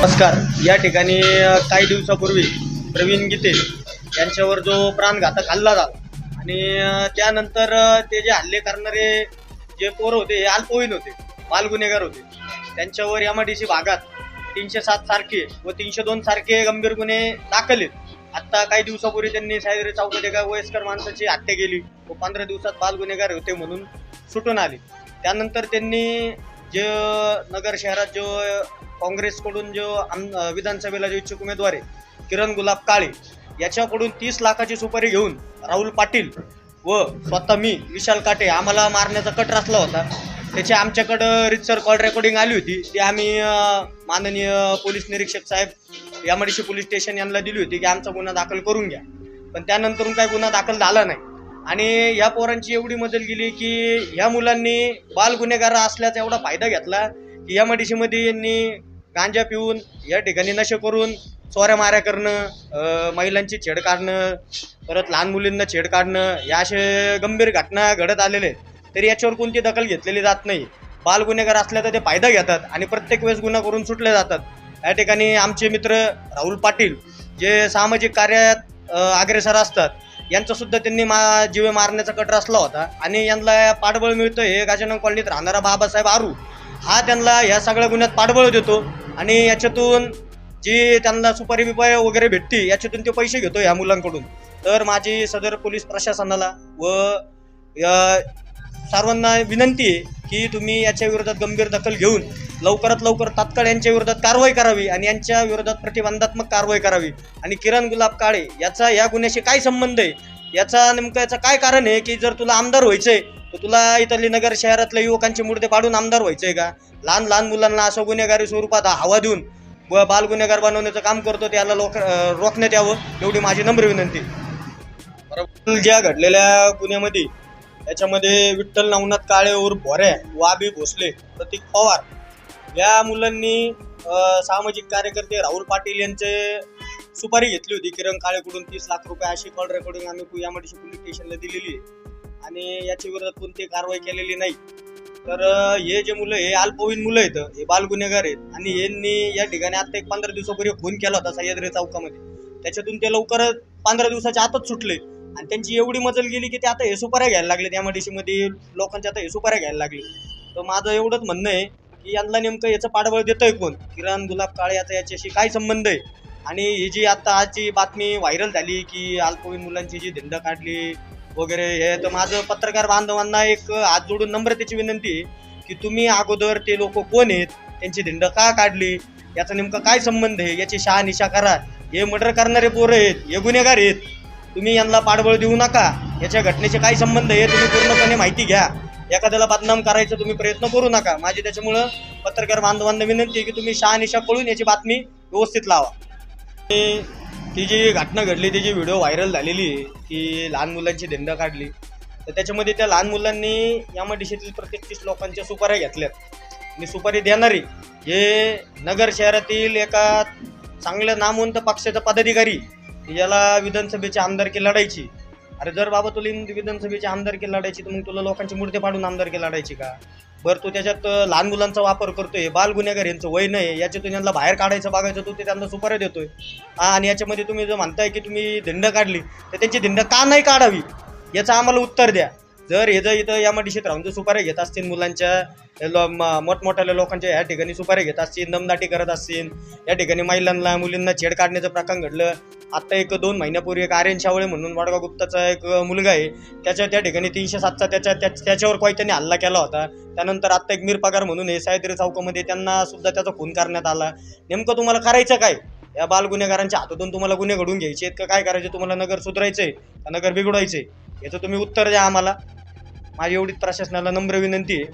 नमस्कार. या ठिकाणी काही दिवसापूर्वी प्रवीण गीते यांच्यावर जो प्राणघातक हल्ला झाला आणि त्यानंतर ते जे हल्ले करणारे जे पोर होते हे अल्पवयीन होते बाल गुन्हेगार होते त्यांच्यावर एम डी सी भागात तीनशे सात सारखे व तीनशे दोन सारखे गंभीर गुन्हे दाखल आहेत. आत्ता काही दिवसापूर्वी त्यांनी सायद्री चौकात एका वयस्कर माणसाची हत्या केली व पंधरा दिवसात बाल गुन्हेगार होते म्हणून सुटून आले. त्यानंतर त्यांनी जे नगर शहरात जो काँग्रेसकडून जो आम विधानसभेला जो इच्छुक उमेदवार आहे किरण गुलाब काळे याच्याकडून तीस लाखाची सुपारी घेऊन राहुल पाटील व स्वतः मी विशाल काटे आम्हाला मारण्याचा कट रचला होता. त्याची आमच्याकडं रितसर कॉल रेकॉर्डिंग आली होती. ती आम्ही माननीय पोलीस निरीक्षक साहेब यामडीशी पोलीस स्टेशन यांना दिली होती की आमचा गुन्हा दाखल करून घ्या. पण त्यानंतरून काही गुन्हा दाखल झाला नाही. आणि या पोरांची एवढी मदत गेली की ह्या मुलांनी बाल गुन्हेगार असल्याचा एवढा फायदा घेतला की या मध्ये यांनी गांजा पिऊन या ठिकाणी नशे करून चोऱ्या माऱ्या करणं महिलांची छेड काढणं परत लहान मुलींना छेड काढणं या असे गंभीर घटना घडत आलेले आहेत. तरी याच्यावर कोणती दखल घेतलेली जात नाही बाल गुन्हेगार असल्या तर ते फायदा घेतात आणि प्रत्येक वेळेस गुन्हा करून सुटले जातात या ठिकाणी आमचे मित्र राहुल पाटील जे सामाजिक कार्यात अग्रेसर असतात. यांचा सुद्धा त्यांनी मा जीवे मारण्याचा कट रचला होता. आणि यांना पाठबळ मिळतं हे गजानन कॉलनीत राहणारा बाबासाहेब आरू. हा त्यांना ह्या सगळ्या गुन्ह्यात पाठबळ देतो. आणि याच्यातून जी त्यांना सुपारी बिपारी वगैरे भेटते याच्यातून ते पैसे घेतो ह्या मुलांकडून. तर माझी सदर पोलीस प्रशासनाला व या सर्वांना विनंती आहे की तुम्ही याच्या विरोधात गंभीर दखल घेऊन लवकरात लवकर तात्काळ यांच्या विरोधात कारवाई करावी आणि यांच्या विरोधात प्रतिबंधात्मक कारवाई करावी. आणि किरण गुलाब काळे याचा या गुन्ह्याशी काय संबंध आहे? याचा नेमकं याचं काय कारण आहे की जर तुला आमदार व्हायचंय तर तुला इथली नगर शहरातल्या युवकांचे मुर्दे पाडून आमदार व्हायचंय का? लहान लहान मुलांना असं गुन्हेगारी स्वरूपात हवा देऊन व बाल गुन्हेगार बनवण्याचं काम करतो त्याला लोक रोखण्यात यावं एवढी माझी नम्र विनंती. बरोबर. ज्या घडलेल्या गुन्ह्यामध्ये याच्यामध्ये विठ्ठल नवनाथ काळे उर्फ भोऱ्या वाबी भोसले प्रतीक पवार या मुलांनी सामाजिक कार्यकर्ते राहुल पाटील यांचे सुपारी घेतली होती. किरण काळेकडून तीस लाख रुपये अशी कॉल रेकॉर्डिंग आम्ही यामध्ये पोलीस स्टेशनला दिलेली आहे. आणि याच्या विरोधात कोणती कारवाई केलेली नाही. तर हे जे मुलं हे अल्पवयीन मुलं आहेत हे बाल गुन्हेगार आहेत. आणि यांनी या ठिकाणी आता एक पंधरा दिवसापूर्वी खून केला होता सह्याद्री चौकामध्ये. त्याच्यातून ते लवकरच पंधरा दिवसाच्या आतच सुटले. आणि त्यांची एवढी मजल गेली की ते आता हे सुपाऱ्या घ्यायला लागले त्या मडीशीमध्ये लोकांच्या आता हे सुपाऱ्या घ्यायला लागले. तर माझं एवढंच म्हणणं आहे की यांना नेमकं याचं पाठबळ देतंय कोण? किरण गुलाब काळे याचा याच्याशी काय संबंध आहे? आणि ही जी आता आजची बातमी व्हायरल झाली की अल्पवयीन मुलांची जी धिंड काढली वगैरे हे तर माझं पत्रकार बांधवांना एक हात जोडून नम्रतेची विनंती आहे की तुम्ही अगोदर ते लोक कोण आहेत? त्यांची धिंड का काढली? याचा नेमका काय संबंध आहे? याची शहानिशा करा. हे मर्डर करणारे पोरं आहेत हे गुन्हेगार आहेत. तुम्ही यांना पाठबळ देऊ नका. याच्या घटनेचे काय संबंध आहे तुम्ही पूर्णपणे माहिती घ्या. एखाद्याला बदनाम करायचा तुम्ही प्रयत्न करू नका. माझी त्याच्यामुळं पत्रकार बांधवांना विनंती आहे की तुम्ही शहानिशा कळून याची बातमी व्यवस्थित लावा. ते ती जी घटना घडली ती जी व्हिडिओ व्हायरल झालेली आहे की लहान मुलांची धिंड काढली. तर त्याच्यामध्ये त्या लहान मुलांनी या मडिशीतील प्रत्येक तीस लोकांच्या सुपाऱ्या घेतल्यात. आणि सुपारी देणारी हे नगर शहरातील एका चांगल्या नामवंत पक्षाचा पदाधिकारी याला विधानसभेच्या आमदारकी लढायची. अरे जर बाबा तुला इन- विधानसभेची आमदारकी लढायची तर मग तुला लोकांची मूर्ती पाडून आमदारकी लढायची का? बरं तू त्याच्यात लहान मुलांचा वापर करतोय बाल गुन्हेगार यांचं वय नाही याच्यातून यांना बाहेर काढायचं बघायचं तू ते त्यांना सुपाऱ्या देतोय. आणि याच्यामध्ये तुम्ही जर म्हणताय की तुम्ही धिंड काढली तर त्यांची धिंड का नाही काढावी? याचं आम्हाला उत्तर द्या. जर हे जर इथं या मडिशीत राहून जर सुपाऱ्या घेत असतील मुलांच्या लो- म- मोठमोठ्या लोकांच्या या ठिकाणी सुपाऱ्या घेत असतील दमदाटी करत असतील या ठिकाणी महिलांना मुलींना छेड काढण्याचं प्रकार घडलं. आता एक दोन महिन्यापूर्वी एक आर्यन शावळे म्हणून वाडगा गुप्ताचा एक मुलगा आहे त्याच्या त्या ठिकाणी तीनशे सातचा त्याच्या त्याच्यावर काही हल्ला केला होता. त्यानंतर आत्ता एक मीरपगार म्हणून हे सायद्री चौकामध्ये त्यांना सुद्धा त्याचा खून करण्यात आला. नेमकं तुम्हाला करायचं काय? या बाल गुन्हेगारांच्या हातातून तुम्हाला गुन्हे घडून घ्यायचे आहेत का? काय करायचे? तुम्हाला नगर सुधारायचंय का? नगर बिघडवायचंय याचं तुम्ही उत्तर द्या आम्हाला. माझी एवढीच प्रशासनाला नम्र विनंती आहे.